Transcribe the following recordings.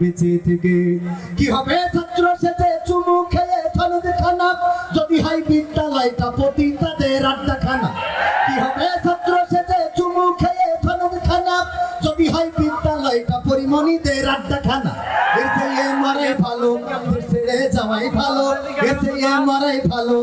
বেঁচে থেকে। কি হবে? ছাত্র সেজে চুমু খেয়ে ফলদ খানা। যদি হয় বিদ্যালয়টা পতি তাদের আড্ডা খানা কি হবে? ছাত্র সেজে চুমু খেয়ে ফলদ খানা। যদি হয় বিদ্যালয়টা পরিমণিদের আড্ডা খানা এসে এ মারে ভালো দেশ ছেড়ে যাওয়াই ভালো এসে এ মারাই ভালো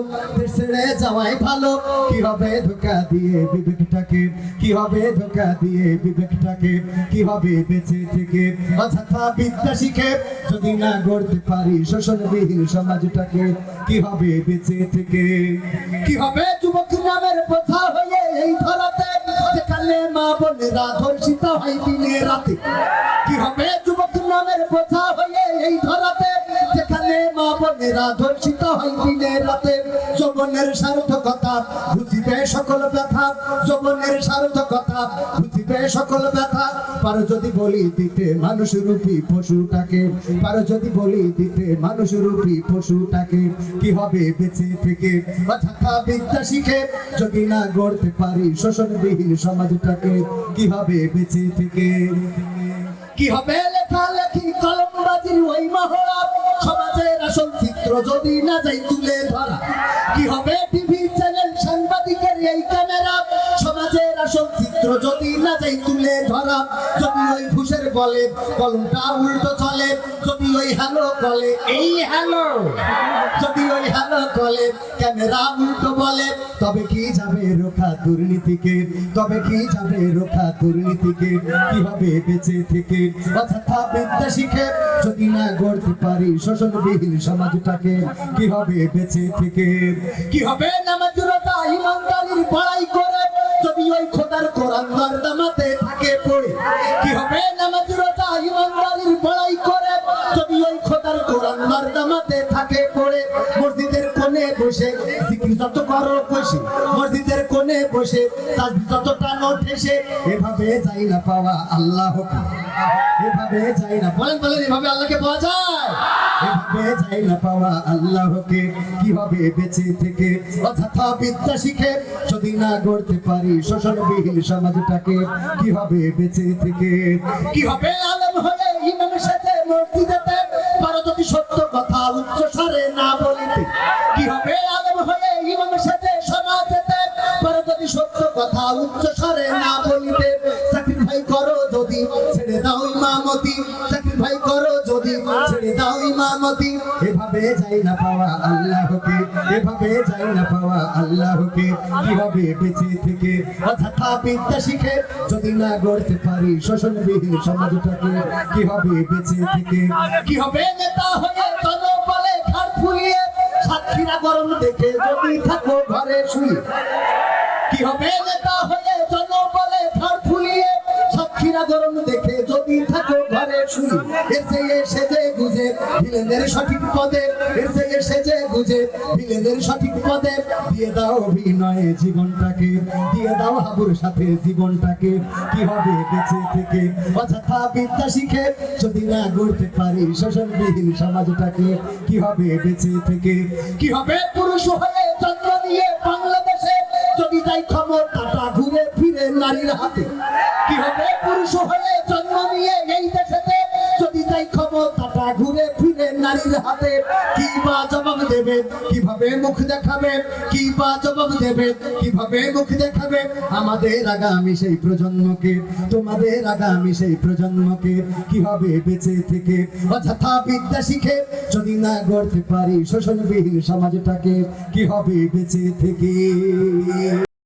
ছেড়ে যাওয়াই ভালো। কি হবে ধোকা দিয়ে বিবেকটাকে? কি হবে ধোকা দিয়ে বিবেকটাকে? কি হবে বেঁচে থেকে? অযথা বিদ্যা শিখে যদি না গড়তে পারি শোষণবিহীন সমাজটাকে, কি হবে বেঁচে থেকে? কি হবে যুবক নামের বোঝা হয়ে এই ধরাতে? যেখানে মা বোনেরা ধর্ষিত হয় দিনে রাতে। কি হবে যুবক নামের বোঝা বোনেরা ধর্ষিত হয় দিনে রাতে। কি হবে বেঁচে থেকে? বিদ্যা শিখে। যদি না গড়তে পারি শোষণবিহীন সমাজটাকে, কি হবে বেঁচে থেকে? কি হবে লেখালেখি কলমবাজির ওই মহড়া? সমাজের চিত্র যদি না যাই তুলে ধরা কি হবে? টিভি চ্যানেল সাংবাদিকের এই ক্যামেরা যদি না যাই তুলে ধরা যদি ওই ঘুষের বলে কলমটা উল্টো চলে যদি ওই হ্যালো বলে এই হ্যালো যদি ওই হ্যালো বলে ক্যামেরা উল্টো বলে তবে কি যাবে রোখা দুর্নীতিকে? তবে কি যাবে রোখা দুর্নীতিকে? কি হবে বেঁচে থেকে? অযথা বিদ্যা শিখে যদি না গড়তে পারি শোষণবিহীন সমাজটাকে কি হবে বেঁচে থেকে? কি হবে নামাজুরতা ইমানদারির বড়াই করে? যদি ওই খোদার কোরআন মারদামাতে থাকে পড়ে, কি হবে? নামাজুরতা ইমানদারির বড়াই করে। যদি ওই খোদার কোরআন দামাতে বসে জিকির যত করো বসে, মসজিদের কোণে বসে তার যত টানো ঠেসে এভাবে যাই না পাওয়া আল্লাহ এভাবে যাই না, বলেন বলেন, এভাবে আল্লাহকে পাওয়া যায়? কি। হবে বেঁচে থেকে? অযথা বিদ্যা শিখে, যদি না গড়তে পারি শোষণবিহীন সমাজটাকে, কি হবে বেঁচে থেকে? কি হবে আলম হয়ে ইমাম সাথে পারো যদি সত্য কথা উচ্চ স্বরে না বলিতে। কি হবে আলম হয়ে ইমাম সাথে পারো যদি সত্য কথা উচ্চ স্বরে না বলিতে করো যদি ছেড়ে দাও ইমামতি করো যদি ছেড়ে দাও ইমামতি। এভাবে যাই না পাওয়া আল্লাহকে, এভাবে যাই না পাওয়া আল্লাহকে। কীভাবে বেঁচে থেকে শিখে যদি না গড়তে পারি শোষণবিহীন সমাজটাকে, কীভাবে বেঁচে থেকে? কি হবে নেতা হয়ে জনবলে ঘাট ফুলিয়ে সাক্ষীরা গরম দেখে যদি থাকো ঘরে শুয়ে। কি হবে নেতা হয়ে জনবলে ঘর ফুলিয়ে। সব গরম দেখে যদি থাকো ঘরে শুই এসে এসে ভিলেনের সঠিক পদে এসে এসে যে গুজে। ভিলেনের সঠিক পদে দিয়ে দাও অভিনয়ে জীবনটাকে, দিয়ে দাও হাবুর সাথে জীবনটাকে। কি হবে বেঁচে থেকে? অযথা বিদ্যা শিখে যদি না গড়তে পারি শোষণবিহীন সমাজটাকে, কি হবে বেঁচে থেকে? কি হবে পুরুষ হয়ে জন্ম নিয়ে বাংলাদেশে? যদি যাই ক্ষমতাটা ঘুরে ফিরে নারীর হাতে, কি হবে পুরুষ হয়ে জন্ম নিয়ে এই দেশেতে? যদি যাই ক্ষমতাটা ঘুরে ফিরে নারীর হাতে কি বা জবাব দেবে? কীভাবে মুখ দেখাবে? কি বা জবাব দেবে? কীভাবে মুখ দেখাবে? আমাদের আগামী সেই প্রজন্মকে, তোমাদের আগামী সেই প্রজন্মকে কীভাবে বেঁচে থেকে? অযথা বিদ্যা শিখে যদি না গড়তে পারি শোষণবিহীন সমাজটাকে কি হবে বেঁচে থেকে?